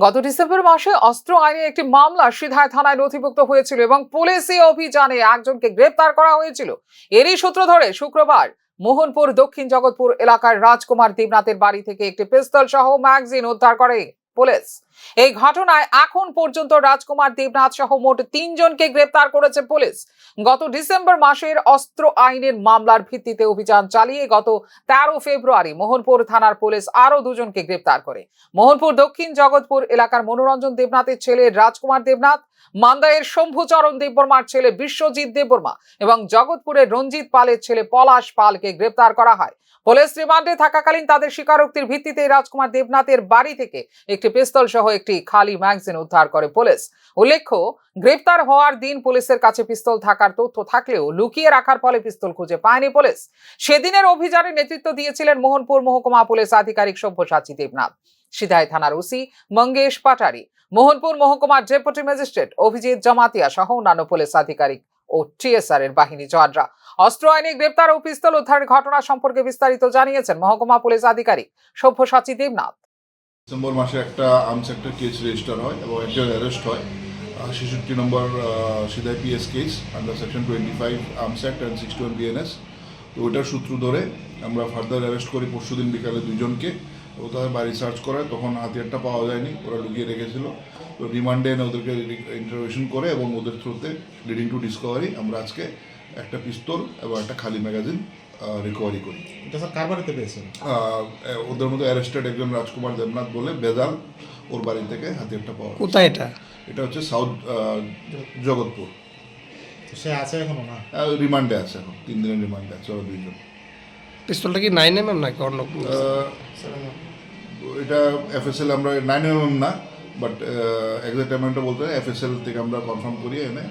গত ডিসেম্বর মাসে অস্ত্র আইনে একটি মামলা সিধায় থানায় নথিভুক্ত হয়েছিল এবং পুলিশি অভিযানে একজনকে গ্রেপ্তার করা হয়েছিল। এরই সূত্র ধরে শুক্রবার মোহনপুর দক্ষিণ জগৎপুর এলাকার রাজকুমার দেবনাথের বাড়ি থেকে একটি পিস্তল সহ ম্যাগজিন উদ্ধার করে। পুলিশ। এই ঘটনায় এখন পর্যন্ত রাজকুমার দেবনাথ সহ মোট তিনজনকে গ্রেপ্তার করেছে পুলিশ। গত ডিসেম্বর মাসের অস্ত্র আইনের মামলার ভিত্তিতে অভিযান চালিয়ে গত তেরো ফেব্রুয়ারি মোহনপুর থানার পুলিশ আরও দুজনকে গ্রেপ্তার করে। মোহনপুর দক্ষিণ জগৎপুর এলাকার মনোরঞ্জন দেবনাথের ছেলে রাজকুমার দেবনাথ মান্দায়ের শম্ভুচরণ দেববর্মার ছেলে বিশ্বজিৎ দেববর্মা এবং জগৎপুরের রঞ্জিত পালের ছেলে পলাশ পালকে গ্রেপ্তার করা হয়। পুলিশ রিমান্ডে থাকাকালীন তাদের স্বীকারোক্তির ভিত্তিতে রাজকুমার দেবনাথের বাড়ি থেকে একটি পিস্তল সহ একটি খালি ম্যাগজিন উদ্ধার করে পুলিশ। উল্লেখ্য, গ্রেপ্তার হওয়ার দিন পুলিশের কাছে পিস্তল থাকার তথ্য থাকলেও লুকিয়ে রাখার ফলে পিস্তল খুঁজে পায়নি পুলিশ। সেদিনের অভিযানে নেতৃত্ব দিয়েছিলেন মোহনপুর মহকুমা পুলিশ আধিকারিক সব্যসাচী দেবনাথ। সিধাই থানার ওসি মঙ্গেশ পাটারি, মোহনপুর মহকুমার ডেপুটি ম্যাজিস্ট্রেট অভিজিৎ জমাতিয়া সহ অন্যান্য পুলিশ আধিকারিক ও টিএসআর এর বাহিনী জওয়ানরা। অস্ত্র, আইনে গ্রেপ্তার ও পিস্তল উদ্ধারের ঘটনা সম্পর্কে বিস্তারিত জানিয়েছেন মহকুমা পুলিশ আধিকারিক সভ্যসাচী দেবনাথ। ডিসেম্বর মাসে একটা আর্মস একটা কেস রেজিস্টার হয় এবং একজন অ্যারেস্ট হয়। ছেষট্টি নম্বর সিদাই PS case under section twenty five arms act and sixty one BNS তো ওইটার সূত্র ধরে আমরা ফার্দার অ্যারেস্ট করি পরশু দিন বিকালে দুজনকে ও তাদের বাড়ি সার্চ করায়, তখন হাতিয়ারটা পাওয়া যায়নি, ওরা লুকিয়ে রেখেছিল। রিমান্ডে এনে ওদেরকে ইন্টারভিউশন করে এবং ওদের থ্রুতে লিডিং টু ডিসকভারি আমরা আজকে একটা পিস্তল এবং একটা খালি ম্যাগাজিন রিকভারি করি। এটা স্যার কার বাড়িতে পেয়েছেন? ওদের মধ্যে অ্যারেস্টেড একজন রাজকুমার দেবনাথ বলে বেজাল ওর বাড়ি থেকে হাতিয়ারটা পাওয়া। কোথায় এটা? এটা হচ্ছে সাউথ জগৎপুর। তো সে আছে এখনও না? রিমান্ডে আছে এখন তিন দিনের রিমান্ডে আছে ওরা দুইজন। পিস্তলটা কি নাইন এম এম নাকি অন্য এটা এফএসএল আমরা নাইন এম এম না বাট এক্সাক্ট অ্যামাউন্টটা বলতে এফএসএল থেকে আমরা কনফার্ম করি এনে